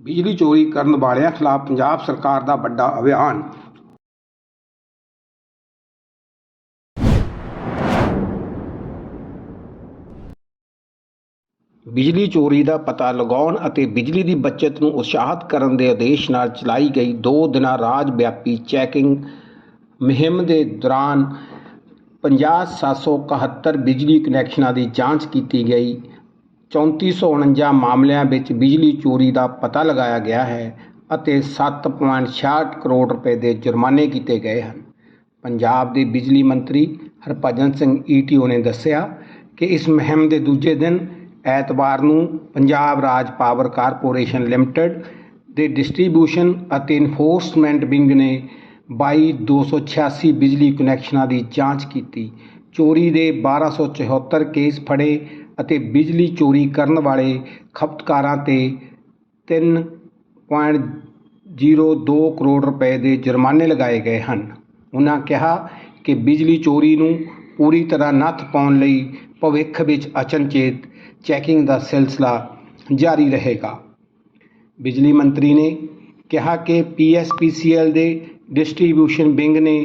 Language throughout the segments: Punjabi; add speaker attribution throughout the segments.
Speaker 1: ਬਿਜਲੀ ਚੋਰੀ ਕਰਨ ਵਾਲਿਆਂ ਖਿਲਾਫ ਪੰਜਾਬ ਸਰਕਾਰ ਦਾ ਵੱਡਾ ਅਭਿਆਨ। ਬਿਜਲੀ ਚੋਰੀ ਦਾ ਪਤਾ ਲਗਾਉਣ ਅਤੇ ਬਿਜਲੀ ਦੀ ਬਚਤ ਨੂੰ ਉਤਸ਼ਾਹਿਤ ਕਰਨ ਦੇ ਉਦੇਸ਼ ਨਾਲ ਚਲਾਈ ਗਈ 2 ਦਿਨਾਂ ਰਾਜ ਵਿਆਪੀ ਚੈਕਿੰਗ ਮੁਹਿੰਮ ਦੇ ਦੌਰਾਨ 50771 ਬਿਜਲੀ ਕਨੈਕਸ਼ਨਾਂ ਦੀ ਜਾਂਚ ਕੀਤੀ ਗਈ। 3449 ਮਾਮਲਿਆਂ ਵਿੱਚ ਬਿਜਲੀ ਚੋਰੀ ਦਾ ਪਤਾ ਲਗਾਇਆ ਗਿਆ ਹੈ ਅਤੇ 7.66 ਕਰੋੜ ਰੁਪਏ ਦੇ ਜੁਰਮਾਨੇ ਕੀਤੇ ਗਏ ਹਨ। ਪੰਜਾਬ ਦੇ ਬਿਜਲੀ ਮੰਤਰੀ ਹਰਭਜਨ ਸਿੰਘ ਈਟੀਓ ਨੇ ਦੱਸਿਆ ਕਿ ਇਸ ਮੁਹਿੰਮ ਦੇ ਦੂਜੇ ਦਿਨ ਐਤਵਾਰ ਨੂੰ ਪੰਜਾਬ ਰਾਜ ਪਾਵਰ ਕਾਰਪੋਰੇਸ਼ਨ ਲਿਮਟਿਡ ਦੇ ਡਿਸਟ੍ਰੀਬਿਊਸ਼ਨ ਅਤੇ ਇਨਫੋਰਸਮੈਂਟ ਵਿੰਗ ਨੇ 22286 ਬਿਜਲੀ ਕਨੈਕਸ਼ਨਾਂ ਦੀ ਜਾਂਚ ਕੀਤੀ। ਚੋਰੀ ਦੇ 1274 ਕੇਸ ਫੜੇ ਅਤੇ ਬਿਜਲੀ ਚੋਰੀ ਕਰਨ ਵਾਲੇ ਖਪਤਕਾਰਾਂ ਤੇ 3.02 ਕਰੋੜ ਰੁਪਏ ਦੇ ਜੁਰਮਾਨੇ ਲਗਾਏ ਗਏ ਹਨ। ਉਨ੍ਹਾਂ ਕਿਹਾ ਕਿ ਬਿਜਲੀ ਚੋਰੀ ਨੂੰ ਪੂਰੀ ਤਰ੍ਹਾਂ ਨੱਥ ਪਾਉਣ ਲਈ ਭਵਿੱਖ ਵਿੱਚ ਅਚਨਚੇਤ ਚੈਕਿੰਗ ਦਾ ਸਿਲਸਿਲਾ ਜਾਰੀ ਰਹੇਗਾ। ਬਿਜਲੀ ਮੰਤਰੀ ਨੇ ਕਿਹਾ ਕਿ P S P C PSPCL ਦੇ ਡਿਸਟ੍ਰੀਬਿਊਸ਼ਨ ਵਿੰਗ ਨੇ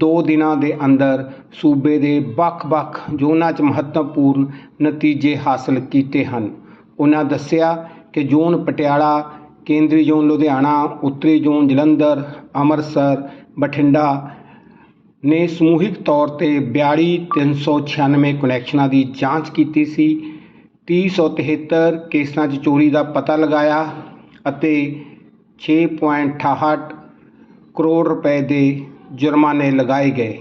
Speaker 1: 2 ਦਿਨਾਂ ਦੇ ਅੰਦਰ ਸੂਬੇ ਦੇ ਵੱਖ-ਵੱਖ ਜ਼ੋਨਾਂ 'ਚ ਮਹੱਤਵਪੂਰਨ ਨਤੀਜੇ ਹਾਸਲ ਕੀਤੇ ਹਨ। ਉਹਨਾਂ ਦੱਸਿਆ ਕਿ ਜ਼ੋਨ ਪਟਿਆਲਾ, ਕੇਂਦਰੀ ਜ਼ੋਨ ਲੁਧਿਆਣਾ, ਉੱਤਰੀ ਜ਼ੋਨ ਜਲੰਧਰ, ਅੰਮ੍ਰਿਤਸਰ, ਬਠਿੰਡਾ ਨੇ ਸਮੂਹਿਕ ਤੌਰ ਤੇ 42396 ਕਨੈਕਸ਼ਨਾਂ ਦੀ ਜਾਂਚ ਕੀਤੀ ਸੀ। 3073 ਕੇਸਾਂ 'ਚ ਚੋਰੀ ਦਾ ਪਤਾ ਲਗਾਇਆ ਅਤੇ 6.68 ਕਰੋੜ ਰੁਪਏ ਦੇ ਜੁਰਮਾਨੇ ਲਗਾਏ ਗਏ।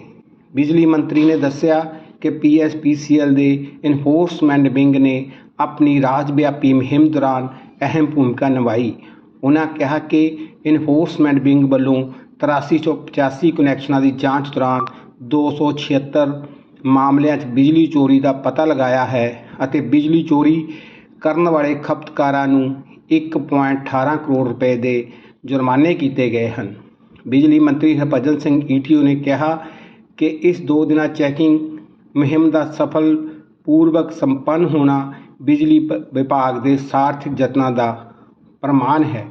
Speaker 1: ਬਿਜਲੀ ਮੰਤਰੀ ਨੇ ਦੱਸਿਆ ਕਿ ਪੀਐਸਪੀਸੀਐਲ ਦੇ ਇਨਫੋਰਸਮੈਂਟ ਵਿੰਗ ਨੇ ਆਪਣੀ ਰਾਜ ਵਿਆਪੀ ਮੁਹਿੰਮ ਦੌਰਾਨ ਅਹਿਮ ਭੂਮਿਕਾ ਨਿਭਾਈ। ਉਨ੍ਹਾਂ ਕਿਹਾ ਕਿ ਇਨਫੋਰਸਮੈਂਟ ਵਿੰਗ ਵੱਲੋਂ 8385 ਕਨੈਕਸ਼ਨਾਂ ਦੀ ਜਾਂਚ ਦੌਰਾਨ 276 ਮਾਮਲਿਆਂ 'ਚ ਬਿਜਲੀ ਚੋਰੀ ਦਾ ਪਤਾ ਲਗਾਇਆ ਹੈ ਅਤੇ ਬਿਜਲੀ ਚੋਰੀ ਕਰਨ ਵਾਲੇ ਖਪਤਕਾਰਾਂ ਨੂੰ 1.18 ਕਰੋੜ ਰੁਪਏ ਦੇ ਜੁਰਮਾਨੇ ਕੀਤੇ ਗਏ ਹਨ। ਬਿਜਲੀ ਮੰਤਰੀ ਹਰਭਜਨ ਸਿੰਘ ਈਟੀਓ ਨੇ ਕਿਹਾ ਕਿ ਇਸ ਦੋ ਦਿਨਾਂ ਚੈਕਿੰਗ ਮੁਹਿੰਮ ਦਾ ਸਫਲ ਪੂਰਵਕ ਸੰਪੰਨ ਹੋਣਾ ਬਿਜਲੀ ਪ- ਵਿਭਾਗ ਦੇ ਸਾਰਥਕ ਯਤਨਾਂ ਦਾ ਪ੍ਰਮਾਣ ਹੈ।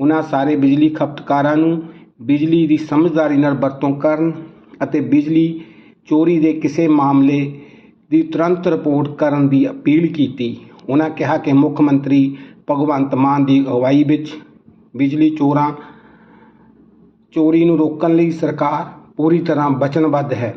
Speaker 1: ਉਹਨਾਂ ਸਾਰੇ ਬਿਜਲੀ ਖਪਤਕਾਰਾਂ ਨੂੰ ਬਿਜਲੀ ਦੀ ਸਮਝਦਾਰੀ ਨਾਲ ਵਰਤੋਂ ਕਰਨ ਅਤੇ ਬਿਜਲੀ ਚੋਰੀ ਦੇ ਕਿਸੇ ਮਾਮਲੇ ਦੀ ਤੁਰੰਤ ਰਿਪੋਰਟ ਕਰਨ ਦੀ ਅਪੀਲ ਕੀਤੀ। ਉਹਨਾਂ ਕਿਹਾ ਕਿ ਮੁੱਖ ਮੰਤਰੀ ਭਗਵੰਤ ਮਾਨ ਦੀ ਅਗਵਾਈ ਵਿੱਚ ਬਿਜਲੀ ਚੋਰਾਂ ਚੋਰੀ ਨੂੰ ਰੋਕਣ ਲਈ ਸਰਕਾਰ ਪੂਰੀ ਤਰ੍ਹਾਂ ਵਚਨਬੱਧ ਹੈ।